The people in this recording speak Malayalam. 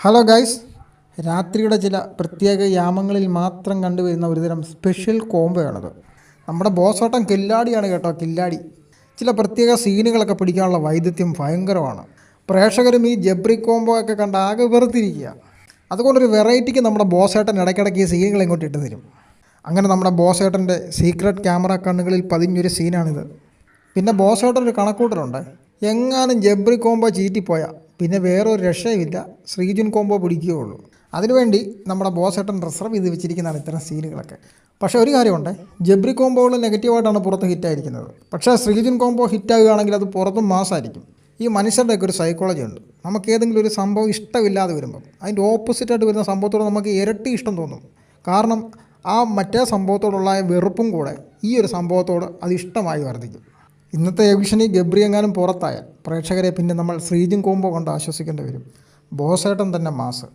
ഹലോ ഗൈസ് രാത്രിയുടെ ചില പ്രത്യേക യാമങ്ങളിൽ മാത്രം കണ്ടുവരുന്ന ഒരുതരം സ്പെഷ്യൽ കോംബോയാണത് നമ്മുടെ ബോസോട്ടം കില്ലാടിയാണ് കേട്ടോ കില്ലാടി. ചില പ്രത്യേക സീനുകളൊക്കെ പിടിക്കാനുള്ള വൈദഗ്ധ്യം ഭയങ്കരമാണ്. പ്രേക്ഷകരും ഈ ജബ്രി കോംബോ ഒക്കെ കണ്ട് ആകെ വെറുത്തിരിക്കുക. അതുകൊണ്ടൊരു വെറൈറ്റിക്ക് നമ്മുടെ ബോസേട്ടൻ ഇടയ്ക്കിടയ്ക്ക് ഈ സീനുകൾ ഇങ്ങോട്ട് ഇട്ട് തരും. അങ്ങനെ നമ്മുടെ ബോസേട്ടന്റെ സീക്രട്ട് ക്യാമറ കണ്ണുകളിൽ പതിഞ്ഞൊരു സീനാണിത് പിന്നെ ബോസേട്ടൻ ഒരു കണക്കൂട്ടലുണ്ട് എങ്ങാനും ജബ്രി കോംബോ ചീറ്റിപ്പോയാൽ പിന്നെ വേറൊരു രക്ഷയുമില്ല. ശ്രീജുൻ കോംബോ പിടിക്കുകയുള്ളൂ. അതിനുവേണ്ടി നമ്മുടെ ബോസേട്ടൻ റിസർവ് ചെയ്ത് വെച്ചിരിക്കുന്നതാണ് ഇത്തരം സീനുകളൊക്കെ പക്ഷേ ഒരു കാര്യമുണ്ട്. ജബ്രി കോംബോകൾ നെഗറ്റീവായിട്ടാണ് പുറത്ത് ഹിറ്റായിരിക്കുന്നത് പക്ഷേ ശ്രീജുൻ കോംബോ ഹിറ്റാകുകയാണെങ്കിൽ അത് പുറത്തും മാസമായിരിക്കും ഈ മനുഷ്യരുടെയൊക്കെ ഒരു സൈക്കോളജി ഉണ്ട്. നമുക്ക് ഏതെങ്കിലും ഒരു സംഭവം ഇഷ്ടമില്ലാതെ വരുമ്പം അതിന്റെ ഓപ്പോസിറ്റായിട്ട് വരുന്ന സംഭവത്തോട് നമുക്ക് ഇരട്ടി ഇഷ്ടം തോന്നും. കാരണം ആ മറ്റേ സംഭവത്തോടുള്ള വെറുപ്പും കൂടെ ഈ ഒരു സംഭവത്തോട് അത് ഇഷ്ടമായി വർദ്ധിക്കും. ഇന്നത്തെ എവിഷനി ഗബ്രി എങ്ങാനും പുറത്തായാൽ പ്രേക്ഷകരെ പിന്നെ നമ്മൾ ശ്രീജും കോംബോ കൊണ്ട് ആശ്വസിക്കേണ്ടി വരും. ബോസേട്ടൻ തന്നെ മാസ്.